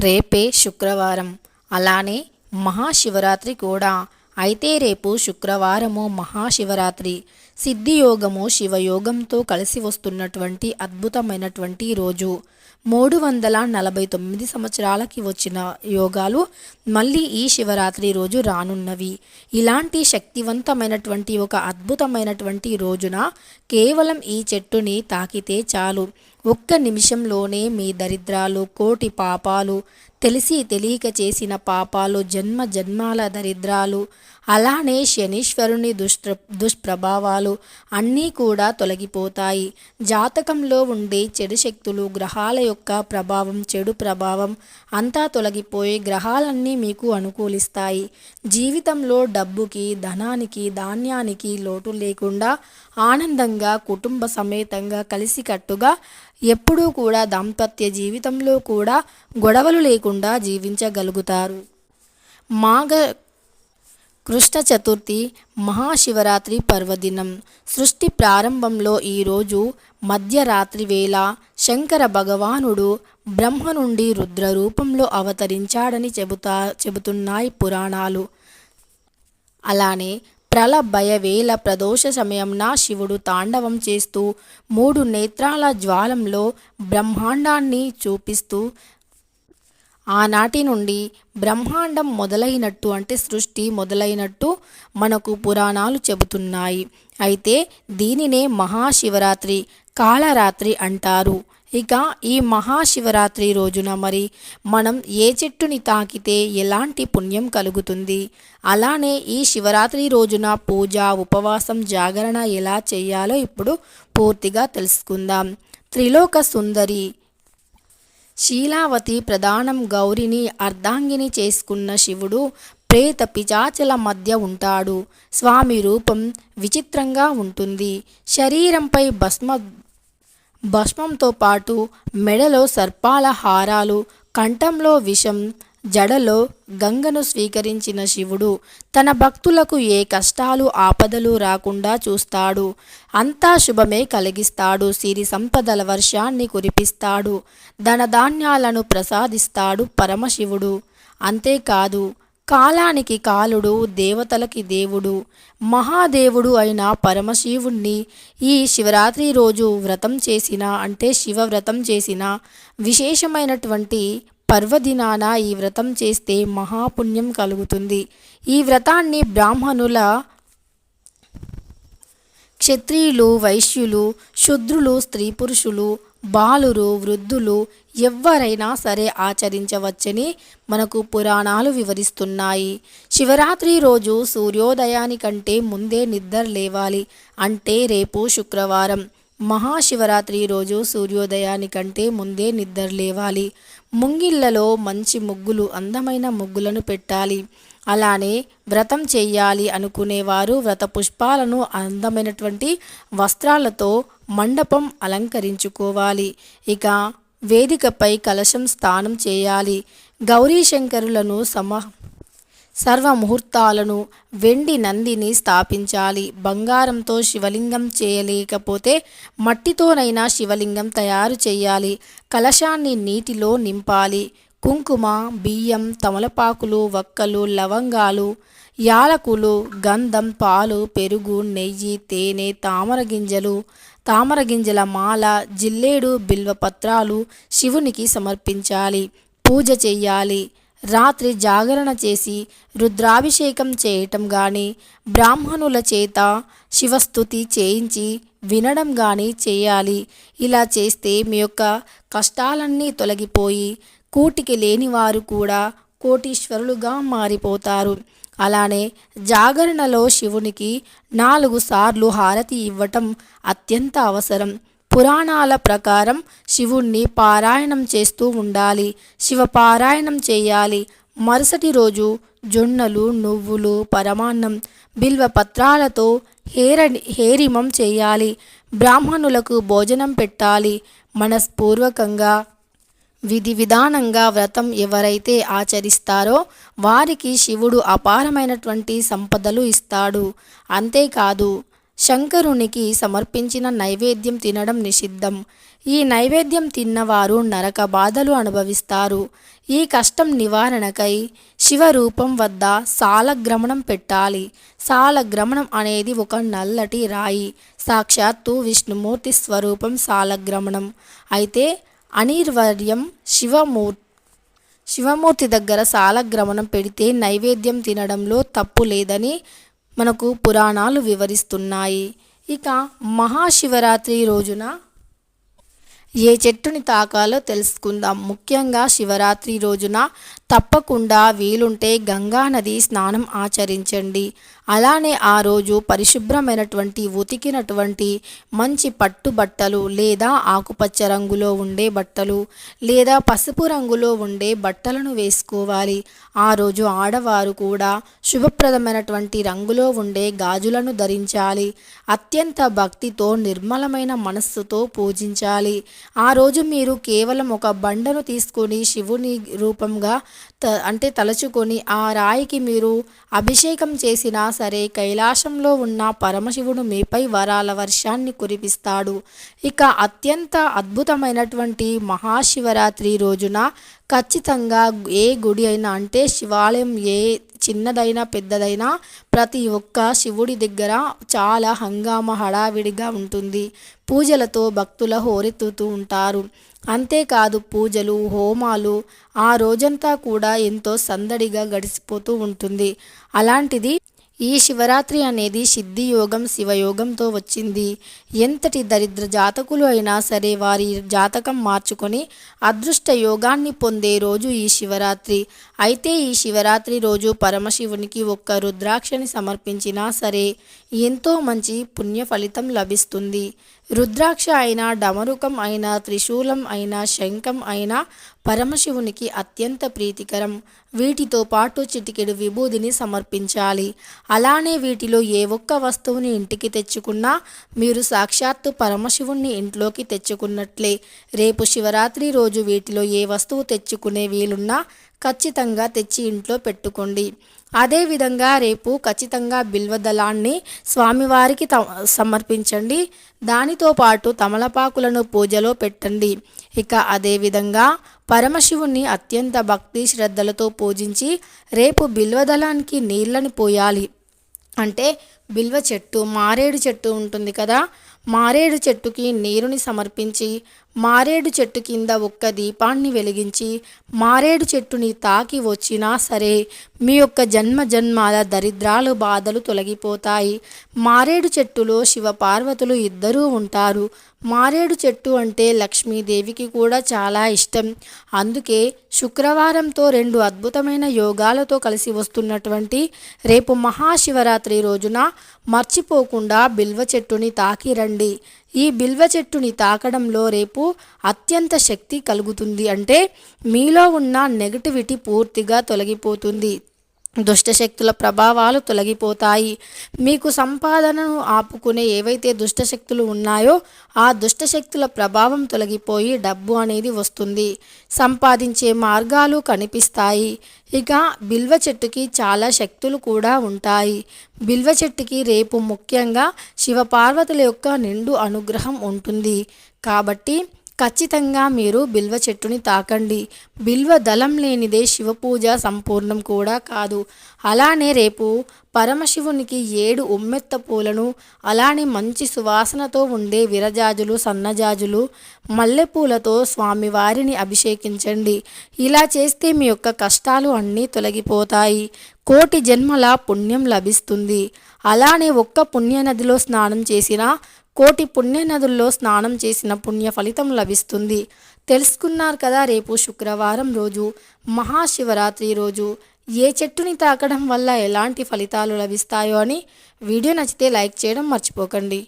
రేపే శుక్రవారం. అలానే మహాశివరాత్రి కూడా. అయితే రేపు శుక్రవారము మహాశివరాత్రి. సిద్ధియోగము శివయోగంతో కలిసి వస్తున్నటువంటి అద్భుతమైనటువంటి రోజు. మూడు వందల నలభై తొమ్మిది సంవత్సరాలకి వచ్చిన యోగాలు మళ్ళీ ఈ శివరాత్రి రోజు రానున్నవి. ఇలాంటి శక్తివంతమైనటువంటి ఒక అద్భుతమైనటువంటి రోజున కేవలం ఈ చెట్టుని తాకితే చాలు. ఒక్క నిమిషంలోనే మీ దరిద్రాలు కోటి పాపాలు తెలిసి తెలియక చేసిన పాపాలు జన్మ జన్మాల దరిద్రాలు అలానే శనీశ్వరుని దుష్ప్ర దుష్ప్రభావాలు అన్నీ కూడా తొలగిపోతాయి. జాతకంలో ఉండే చెడు శక్తులు గ్రహాల యొక్క ప్రభావం చెడు ప్రభావం అంతా తొలగిపోయి గ్రహాలన్నీ మీకు అనుకూలిస్తాయి. జీవితంలో డబ్బుకి ధనానికి ధాన్యానికి లోటు లేకుండా ఆనందంగా కుటుంబ సమేతంగా కలిసికట్టుగా ఎప్పుడూ కూడా దాంపత్య జీవితంలో కూడా గొడవలు లేకుండా జీవించగలుగుతారు. మాఘ కృష్ణ చతుర్థి మహాశివరాత్రి పర్వదినం. సృష్టి ప్రారంభంలో ఈరోజు మధ్యరాత్రి వేళ శంకర భగవానుడు బ్రహ్మ నుండి రుద్ర రూపంలో అవతరించాడని చెబుతా చెబుతున్నాయి పురాణాలు. అలానే ప్రళభయ వేల ప్రదోష సమయంన శివుడు తాండవం చేస్తూ మూడు నేత్రాల జ్వాలంలో బ్రహ్మాండాన్ని చూపిస్తూ ఆనాటి నుండి బ్రహ్మాండం మొదలైనట్టు అంటే సృష్టి మొదలైనట్టు మనకు పురాణాలు చెబుతున్నాయి. అయితే దీనినే మహాశివరాత్రి కాళరాత్రి అంటారు. ఇక ఈ మహాశివరాత్రి రోజున మరి మనం ఏ చెట్టుని తాకితే ఎలాంటి పుణ్యం కలుగుతుంది? అలానే ఈ శివరాత్రి రోజున పూజ ఉపవాసం జాగరణ ఎలా చేయాలో ఇప్పుడు పూర్తిగా తెలుసుకుందాం. త్రిలోక సుందరి శీలావతి ప్రధానం గౌరిని అర్ధాంగిని చేసుకున్న శివుడు ప్రేత పిచాచల మధ్య ఉంటాడు. స్వామి రూపం విచిత్రంగా ఉంటుంది. శరీరంపై భస్మ భస్మంతో పాటు మెడలో సర్పాల హారాలు కంఠంలో విషం జడలో గంగను స్వీకరించిన శివుడు తన భక్తులకు ఏ కష్టాలు ఆపదలు రాకుండా చూస్తాడు. అంతా శుభమే కలిగిస్తాడు. సిరి సంపదల వర్షాన్ని కురిపిస్తాడు. ధనధాన్యాలను ప్రసాదిస్తాడు పరమశివుడు. అంతేకాదు కాలానికి కాలుడు దేవతలకి దేవుడు. మహాదేవుడు అయిన పరమశివుణ్ణి ఈ శివరాత్రి రోజు వ్రతం చేసిన అంటే శివ వ్రతం చేసిన విశేషమైనటువంటి పర్వదినాన ఈ వ్రతం చేస్తే మహాపుణ్యం కలుగుతుంది. ఈ వ్రతాన్ని బ్రాహ్మణుల క్షత్రియులు వైశ్యులు శుద్రులు స్త్రీ పురుషులు బాలురు వృద్ధులు ఎవ్వరైనా సరే ఆచరించవచ్చని మనకు పురాణాలు వివరిస్తున్నాయి. శివరాత్రి రోజు సూర్యోదయానికంటే ముందే నిద్ర లేవాలి. అంటే రేపు శుక్రవారం. మహాశివరాత్రి రోజు సూర్యోదయానికంటే ముందే నిద్ర లేవాలి. ముంగిళ్ళలో మంచి ముగ్గులు అందమైన ముగ్గులను పెట్టాలి. అలానే వ్రతం చేయాలి అనుకునేవారు వ్రత పుష్పాలను అందమైనటువంటి వస్త్రాలతో మండపం అలంకరించుకోవాలి. ఇక వేదికపై కలశం స్నానం చేయాలి. గౌరీశంకరులను సమ సర్వ ముహూర్తాలను వెండి నందిని స్థాపించాలి. బంగారంతో శివలింగం చేయలేకపోతే మట్టితోనైనా శివలింగం తయారు చేయాలి కలశాన్ని నీటిలో నింపాలి. కుంకుమ బియ్యం తమలపాకులు వక్కలు లవంగాలు యాలకులు గంధం పాలు పెరుగు నెయ్యి తేనె తామర గింజలు తామర గింజల మాల జిల్లేడు బిల్వపత్రాలు శివునికి సమర్పించాలి. పూజ చెయ్యాలి. రాత్రి జాగరణ చేసి రుద్రాభిషేకం చేయటం కానీ బ్రాహ్మణుల చేత శివస్థుతి చేయించి వినడం కానీ చేయాలి. ఇలా చేస్తే మీ యొక్క కష్టాలన్నీ తొలగిపోయి కూటికి లేని వారు కూడా కోటీశ్వరులుగా మారిపోతారు. అలానే జాగరణలో శివునికి నాలుగు సార్లు హారతి ఇవ్వటం అత్యంత అవసరం. పురాణాల ప్రకారం శివుణ్ణి పారాయణం చేస్తూ ఉండాలి. శివ పారాయణం చేయాలి. మరుసటి రోజు జొన్నలు నువ్వులు పరమాన్నం బిల్వ పత్రాలతో హేర హేరిమం చేయాలి. బ్రాహ్మణులకు భోజనం పెట్టాలి. మనస్పూర్వకంగా విధి విధానంగా వ్రతం ఎవరైతే ఆచరిస్తారో వారికి శివుడు అపారమైనటువంటి సంపదలు ఇస్తాడు. అంతేకాదు శంకరునికి సమర్పించిన నైవేద్యం తినడం నిషిద్ధం. ఈ నైవేద్యం తిన్నవారు నరక బాధలు అనుభవిస్తారు. ఈ కష్టం నివారణకై శివరూపం వద్ద సాలగ్రమణం పెట్టాలి. సాలగ్రమణం అనేది ఒక నల్లటి రాయి. సాక్షాత్తు విష్ణుమూర్తి స్వరూపం సాలగ్రమణం. అయితే అనిర్వర్యం శివమూర్తి శివమూర్తి దగ్గర సాలగ్రమణం పెడితే నైవేద్యం తినడంలో తప్పు లేదని మనకు పురాణాలు వివరిస్తున్నాయి. ఇక మహాశివరాత్రి రోజున ఏ చెట్టుని తాకాలో తెలుసుకుందాం. ముఖ్యంగా శివరాత్రి రోజున తప్పకుండా వీలుంటే గంగా నది స్నానం ఆచరించండి. అలానే ఆ రోజు పరిశుభ్రమైనటువంటి ఉతికినటువంటి మంచి పట్టు బట్టలు లేదా ఆకుపచ్చ రంగులో ఉండే బట్టలు లేదా పసుపు రంగులో ఉండే బట్టలను వేసుకోవాలి. ఆ రోజు ఆడవారు కూడా శుభప్రదమైనటువంటి రంగులో ఉండే గాజులను ధరించాలి. అత్యంత భక్తితో నిర్మలమైన మనస్సుతో పూజించాలి. ఆ రోజు మీరు కేవలం ఒక బండను తీసుకొని శివుని రూపంగా త అంటే తలుచుకొని ఆ రాయికి మీరు అభిషేకం చేసినా సరే కైలాసంలో ఉన్న పరమశివుడు మీపై వరాల వర్షాన్ని కురిపిస్తాడు. ఇక అత్యంత అద్భుతమైనటువంటి మహాశివరాత్రి రోజున ఖచ్చితంగా ఏ గుడి అయినా అంటే శివాలయం ఏ చిన్నదైనా పెద్దదైనా ప్రతి ఒక్క శివుడి దగ్గర చాలా హంగామ హడావిడిగా ఉంటుంది. పూజలతో భక్తుల హోరెత్తుతూ ఉంటారు. అంతేకాదు పూజలు హోమాలు ఆ రోజంతా కూడా ఎంతో సందడిగా గడిచిపోతూ ఉంటుంది. అలాంటిది ఈ శివరాత్రి అనేది సిద్ధి యోగం శివయోగంతో వచ్చింది. ఎంతటి దరిద్ర జాతకులు అయినా సరే వారి జాతకం మార్చుకొని అదృష్ట యోగాన్ని పొందే రోజు ఈ శివరాత్రి. అయితే ఈ శివరాత్రి రోజు పరమశివునికి ఒక్క రుద్రాక్షని సమర్పించినా సరే ఎంతో మంచి పుణ్య ఫలితం లభిస్తుంది. రుద్రాక్ష అయినా డమరుకం అయినా త్రిశూలం అయినా శంఖం అయినా పరమశివునికి అత్యంత ప్రీతికరం. వీటితో పాటు చిటికెడు విభూదిని సమర్పించాలి. అలానే వీటిలో ఏ ఒక్క వస్తువుని ఇంటికి తెచ్చుకున్నా మీరు సాక్షాత్తు పరమశివుణ్ణి ఇంట్లోకి తెచ్చుకున్నట్లే. రేపు శివరాత్రి రోజు వీటిలో ఏ వస్తువు తెచ్చుకునే వీలున్నా ఖచ్చితంగా తెచ్చి ఇంట్లో పెట్టుకోండి. అదేవిధంగా రేపు ఖచ్చితంగా బిల్వదళాన్ని స్వామివారికి త సమర్పించండి. దానితో పాటు తమలపాకులను పూజలో పెట్టండి. ఇక అదేవిధంగా పరమశివుణ్ణి అత్యంత భక్తి శ్రద్ధలతో పూజించి రేపు బిల్వదళానికి నీళ్ళని పోయాలి. అంటే బిల్వ చెట్టు మారేడు చెట్టు ఉంటుంది కదా మారేడు చెట్టుకి నీరుని సమర్పించి మారేడు చెట్టు కింద ఒక్క దీపాన్ని వెలిగించి మారేడు చెట్టుని తాకి వచ్చినా సరే మీ యొక్క జన్మ జన్మాల దరిద్రాలు బాధలు తొలగిపోతాయి. మారేడు చెట్టులో శివపార్వతులు ఇద్దరూ ఉంటారు. మారేడు చెట్టు అంటే లక్ష్మీదేవికి కూడా చాలా ఇష్టం. అందుకే శుక్రవారంతో రెండు అద్భుతమైన యోగాలతో కలిసి వస్తున్నటువంటి రేపు మహాశివరాత్రి రోజున మర్చిపోకుండా బిల్వ చెట్టుని తాకి రండి. ఈ బిల్వ చెట్టుని తాకడంలో రేపు అత్యంత శక్తి కలుగుతుంది అంటే మీలో ఉన్న నెగటివిటీ పూర్తిగా తొలగిపోతుంది. దుష్టశక్తుల ప్రభావాలు తొలగిపోతాయి. మీకు సంపాదనను ఆపుకునే ఏవైతే దుష్టశక్తులు ఉన్నాయో ఆ దుష్టశక్తుల ప్రభావం తొలగిపోయి డబ్బు అనేది వస్తుంది. సంపాదించే మార్గాలు కనిపిస్తాయి. ఇక బిల్వ చెట్టుకి చాలా శక్తులు కూడా ఉంటాయి. బిల్వ చెట్టుకి రేపు ముఖ్యంగా శివపార్వతుల యొక్క నిండు అనుగ్రహం ఉంటుంది. కాబట్టి ఖచ్చితంగా మీరు బిల్వ చెట్టుని తాకండి. బిల్వ దళం లేనిదే శివపూజ సంపూర్ణం కూడా కాదు. అలానే రేపు పరమశివునికి ఏడు ఉమ్మెత్త పూలను అలానే మంచి సువాసనతో ఉండే విరజాజులు సన్నజాజులు మల్లెపూలతో స్వామివారిని అభిషేకించండి. ఇలా చేస్తే మీ యొక్క కష్టాలు అన్నీ తొలగిపోతాయి. కోటి జన్మల పుణ్యం లభిస్తుంది. అలానే ఒక్క పుణ్యనదిలో స్నానం చేసినా కోటి పుణ్యనదుల్లో స్నానం చేసిన పుణ్య ఫలితం లభిస్తుంది. తెలుసుకున్నారు కదా రేపు శుక్రవారం రోజు మహాశివరాత్రి రోజు. ఏ చెట్టుని తాకడం వల్ల ఎలాంటి ఫలితాలు లభిస్తాయో అని వీడియో నచ్చితే లైక్ చేయడం మర్చిపోకండి.